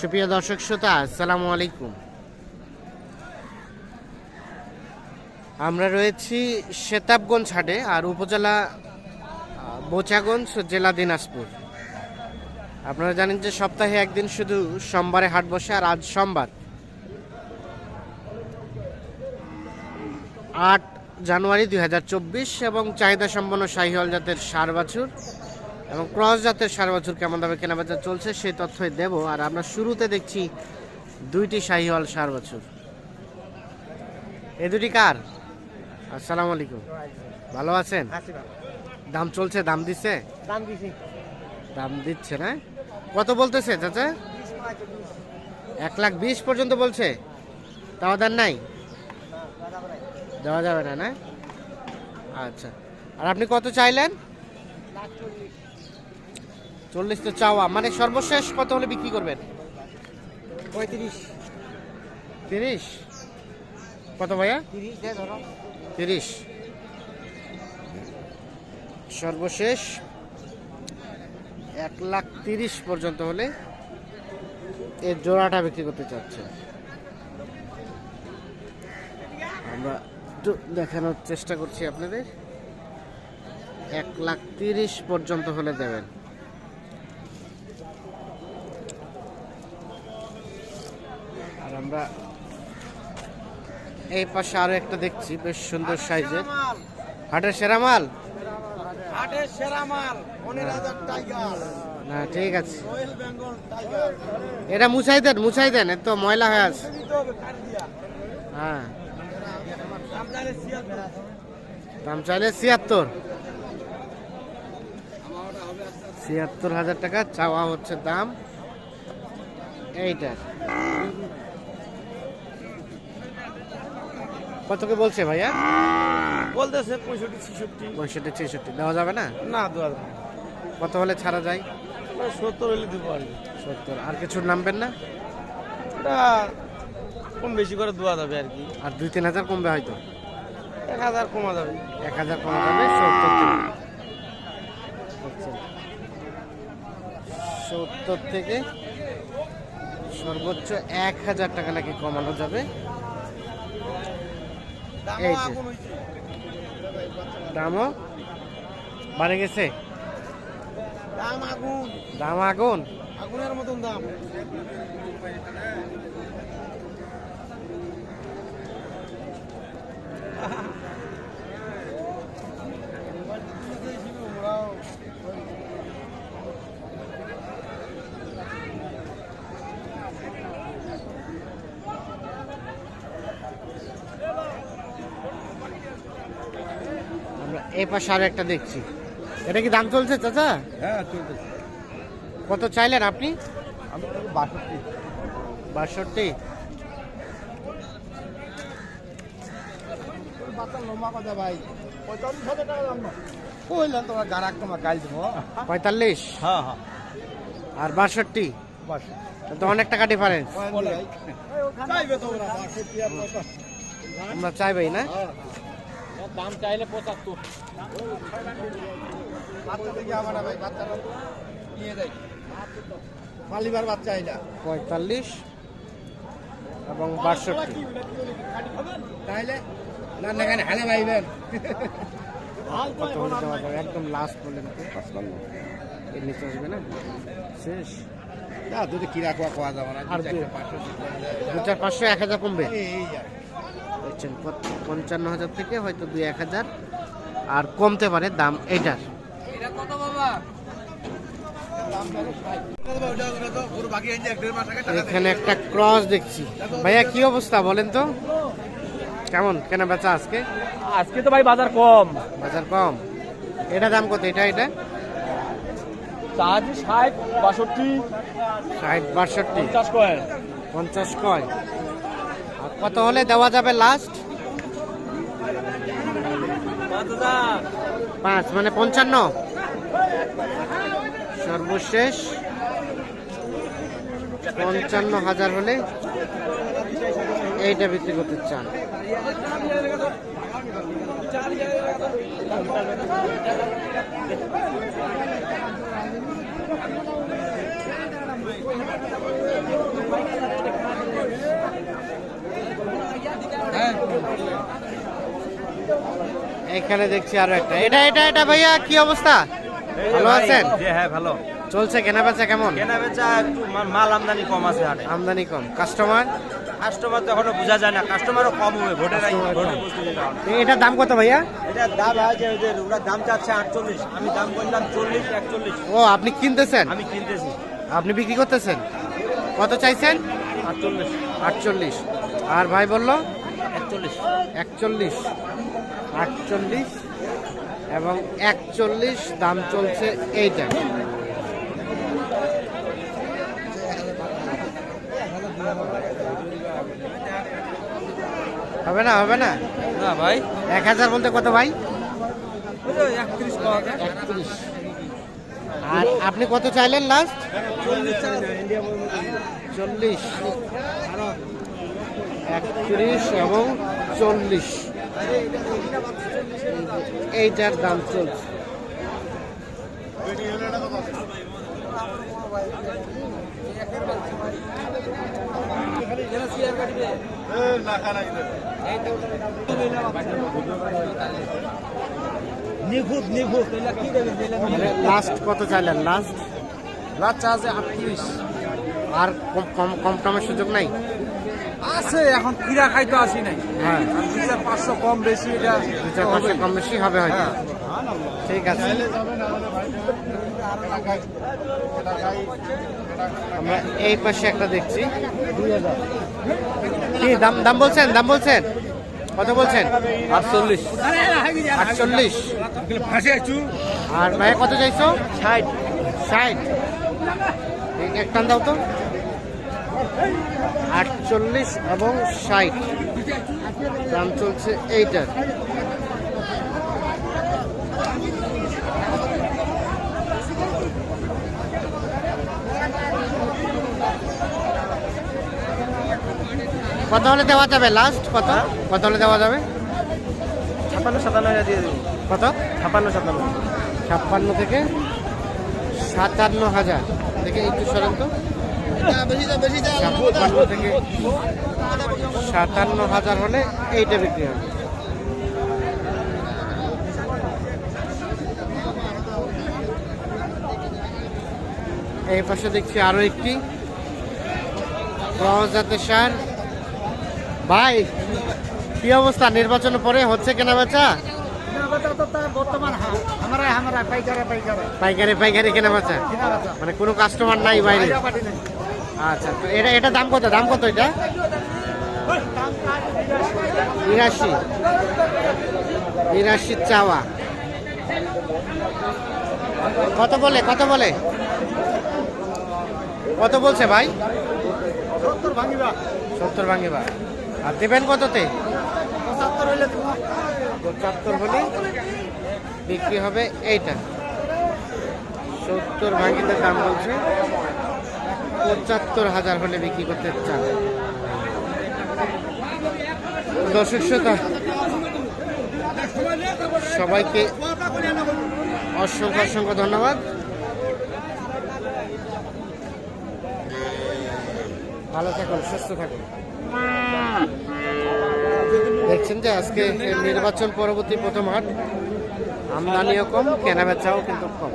সুপ্রিয় দর্শক শ্রোতা, আসসালামু আলাইকুম। আমরা রয়েছি সেতাবগঞ্জ হাটে আর উপজেলা বোচাগঞ্জ জেলা দিনাজপুর। আপনারা জানেন যে সপ্তাহে একদিন শুধু সোমবারে হাট বসে আর আজ সোমবার। আট জানুয়ারি দুই হাজার চব্বিশ এবং চাহিদা সম্পন্ন শাহি শাহিওয়াল জাতের সার বাছুর এবং ক্রস জাতের সার বছর কেমন দামে কেনাবেচা চলছে সেই তথ্যই দেব। আর আমরা শুরুতে দেখছি দুইটি শাহিওয়াল সার বছর এ দুটি কার? আসসালামু আলাইকুম। ভালো আছেন? দাম চলছে দাম দিচ্ছে দাম দিছি। দাম দিচ্ছে না? কত বলতেছে চাচা? এক লাখ বিশ পর্যন্ত বলছে। তাও দেন নাই? দেওয়া যাবে না না? আচ্ছা। আর আপনি কত চাইলেন? চল্লিশ। তো চাওয়া। মানে সর্বশেষ কত হলে বিক্রি করবেন? পঁয়ত্রিশ। তিরিশ? কত ভাইয়া? তিরিশ ধরো। তিরিশ। সর্বশেষ এক লাখ তিরিশ পর্যন্ত হলে এর জোড়াটা বিক্রি করতে চাচ্ছে। আমরা একটু দেখানোর চেষ্টা করছি আপনাদের। এক লাখ তিরিশ পর্যন্ত হলে দেবেন আর আমরা এই পাশে আরও একটা দেখছি বেশ সুন্দর সাইজের। হাটের সেরা মাল? হাটের সেরা মাল টাইগার। না ঠিক আছে। এটা মুছাই দেন মুছাই দেন এত ময়লা হয়ে আছে। হ্যাঁ। দাম চাইলে ছিয়াত্তর। ছিয়াত্তর। হাজার টাকা চাওয়া হচ্ছে দাম। এইটার কত কি বলছে ভাইয়া? বলতেছে পঁয়ষট্টি ছেষট্টি। পঁয়ষট্টি ছেষট্টি। দেওয়া যাবে না? না দেওয়া যাবে কত হলে ছাড়া যায়? সত্তর হলে দেবো আর সত্তর। আর কিছু নামবেন না? এটা কম বেশি করে দেওয়া যাবে আর কি। আর দুই তিন হাজার কমবে হয়তো? এক হাজার কমা যাবে। এক হাজার কমা যাবে সত্তর থেকে। সত্তর থেকে সর্বোচ্চ এক হাজার টাকা নাকি কমানো যাবে? এই যে। দামও বাড়ে গেছে? দাম আগুন। দাম আগুন? আগুনের মতন দাম। এই পাশে আরও একটা দেখছি। এটা কি দাম চলছে চাচা? হ্যাঁ চলতেছে কত চাইলেন আপনি? বাষট্টি। পঁয়তাল্লিশ হ্যাঁ হ্যাঁ। আর বাষট্টি? তো অনেক টাকা ডিফারেন্স আমরা চাইবেই না? দাম চাইলে পঁচাত্তর। বাচ্চা থেকে আমার ভাই বাচ্চা নিয়ে যাই। বাচ্চা আইলা পঁয়তাল্লিশ এবং বাষট্টি। তাইলে? না না কেন হালে ভাইবেন কত হলে দেওয়া যাবে একদম লাস্ট দিতে এর নিচে আসবে না? শেষ। না দুটো কিরা কোয়া কোয়া যাবে না আর দু পাঁচশো চার পাঁচশো এক হাজার কমবে। এই। দেখছেন পঞ্চান্ন হাজার থেকে হয়তো দুই এক হাজার আর কমতে পারে দাম এইটার। এখানে একটা ক্রস দেখছি। ভাইয়া কি অবস্থা বলেন তো? কেমন? কেনা বেচা আজকে? আজকে তো ভাই বাজার কম। বাজার কম। এটা দাম কত? এটা এটা? ষাট বাষট্টি। ষাট বাষট্টি। পঞ্চাশ কয়েন। পঞ্চাশ কয়? কত হলে দেওয়া যাবে লাস্ট পাঁচ মানে পঞ্চান্ন। সর্বশেষ। পঞ্চান্ন হাজার হলে এইটা বিক্রি করতে চান। এখানে দেখছি আরও একটা। এটা এটা এটা ভাইয়া কি অবস্থা? ভালো আছেন? হ্যাঁ ভালো। চলছে কেনা বেচা কেমন? কেনা বেচা একটু মাল আমদানি কম আছে হাটে। আমদানি কম। কাস্টমার? কাস্টমার তো এখনও বোঝা যায় না। কাস্টমারও কম হবে ভোটের। এটার দাম কত ভাইয়া? এটার দাম আছে ওরা দাম চাচ্ছে আটচল্লিশ। আমি দাম বললাম চল্লিশ একচল্লিশ। ও আপনি কিনতেছেন? আমি কিনতেছি। আপনি বিক্রি করতেছেন? কত চাইছেন? আটচল্লিশ। আটচল্লিশ। আর ভাই বলল? একচল্লিশ। একচল্লিশ আটচল্লিশ এবং একচল্লিশ দাম চলছে এইটা। হবে না হবে না? না ভাই। এক হাজার বলতে কত ভাই? একত্রিশ আর আপনি কত চাইলেন লাস্ট চল্লিশ। একত্রিশ এবং চল্লিশ। এইটার দাম চলছে। নিখুঁত নিখুঁত। লাস্ট কত চাইলেন? লাস্ট বাচ্চা আছে আটত্রিশ। আর কম কম কম টমের সুযোগ নাই? আছে এখন কিরা খাইতে আসি নাই। হ্যাঁ। দুই চার পাঁচশো কম বেশি এটা দু চার পাঁচশো কম বেশি হবে হয়তো। ঠিক আছে। আমরা এই পাশে একটা দেখছি। কি দাম দাম বলছেন দাম বলছেন? কত বলছেন? আটচল্লিশ। আছু আর ভাইয়া কত চাইছো? ষাট। ষাট। এই এক টান দাও তো। আটচল্লিশ এবং ষাট। দাম চলছে এইটার। কত হলে দেওয়া যাবে? লাস্ট কত? কত হলে দেওয়া যাবে? ছাপান্ন সাতান্ন হাজার দিয়ে দেবো। কত? ছাপান্ন সাতান্ন। ছাপ্পান্ন থেকে সাতান্ন হাজার। দেখে একটু সরেন তো। থেকে সাতান্ন হাজার হলে এইটা বিক্রি হবে। এই পাশে দেখছি আরও একটি। জাতের সার। ভাই কি অবস্থা? নির্বাচনের পরে হচ্ছে কেনা বেচা? পাইকারি পাইকারি। কেনা বেচা? মানে কোনো কাস্টমার নাই বাইরে। আচ্ছা তো এটা এটা দাম কত? দাম কত এটা? বিরাশি। বিরাশি চাওয়া। কত বলে? কত বলে? কত বলছে ভাই? সত্তর ভাঙিবা। সত্তর ভাঙিবা। আর দেবেন কততে? পঁচাত্তর হইলে পঁচাত্তর হলে বিক্রি হবে এইটা। সত্তর ভাঙিতে দাম বলছে। পঁচাত্তর হাজার হলে বিক্রি করতে চান। দর্শক শ্রোতা, সবাইকে অসংখ্য অসংখ্য ধন্যবাদ। ভালো থাকুন, সুস্থ থাকুন। দেখছেন যে আজকে নির্বাচন পরবর্তী প্রথম হাট আমদানিও কম কেনা বেচাও কিন্তু কম।